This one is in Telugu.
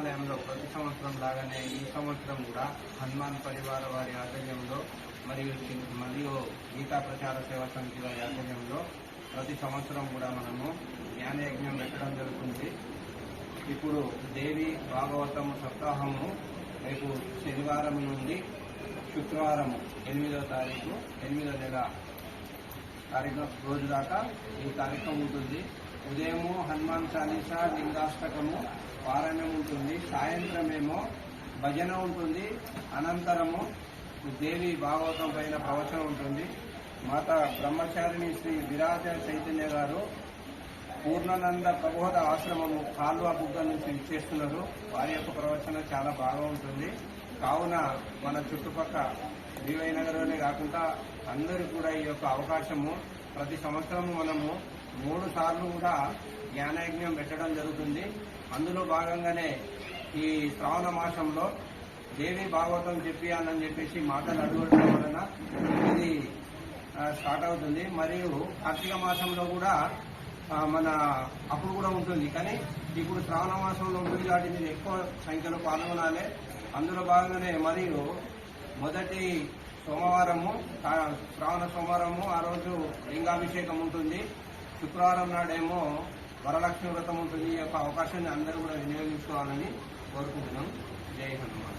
దేవాలయంలో ప్రతి సంవత్సరం లాగానే ఈ సంవత్సరం కూడా హనుమాన్ పరివార వారి ఆధ్వర్యంలో మరియు మరియు గీతా ప్రచార సేవా సమితి వారి ఆధ్వర్యంలో ప్రతి సంవత్సరం కూడా మనము జ్ఞానయజ్ఞం పెట్టడం జరుగుతుంది. ఇప్పుడు దేవి భాగవతం సప్తాహము రేపు శనివారం నుండి శుక్రవారం ఎనిమిదో తారీఖు ఎనిమిదో నెల తారీఖు రోజు దాకా ఈ కార్యక్రమం ఉంటుంది. ఉదయము హనుమాన్ చాలీసా లింగాష్టకము పారాయణం ఉంటుంది సాయంత్రమేమో భజన ఉంటుంది అనంతరము దేవి భాగవతం పైన ప్రవచనం ఉంటుంది. మాత బ్రహ్మచారిణి శ్రీ విరాజ చైతన్య గారు పూర్ణానంద ప్రబోధ ఆశ్రమము కాల్వా బుగ్గ నుంచి ఇచ్చేస్తున్నారు వారి యొక్క ప్రవచనం చాలా బాగా ఉంటుంది. కావున మన చుట్టుపక్క డివై నగర్లోనే కాకుండా అందరూ కూడా ఈ యొక్క అవకాశము ప్రతి సంవత్సరము మనము మూడు సార్లు కూడా జ్ఞానయజ్ఞం పెట్టడం జరుగుతుంది. అందులో భాగంగానే ఈ శ్రావణ మాసంలో దేవి భాగవతం చెప్పియానని చెప్పేసి మాటలు అడగడం వలన ఇది స్టార్ట్ అవుతుంది. మరియు కార్తీక మాసంలో కూడా మన అప్పుడు కూడా ఉంటుంది. కానీ ఇప్పుడు శ్రావణ మాసంలో ఉంటుంది కాబట్టి నేను ఎక్కువ సంఖ్యలో పాల్గొనాలి. అందులో భాగంగానే మరియు మొదటి సోమవారము శ్రావణ సోమవారము ఆ రోజు లింగాభిషేకం ఉంటుంది. శుక్రవారం నాడేమో వరలక్ష్మి వ్రతం ఉంటుంది. ఈ యొక్క అవకాశాన్ని అందరూ కూడా వినియోగించుకోవాలని కోరుకుంటున్నాం. జై హనుమాన్.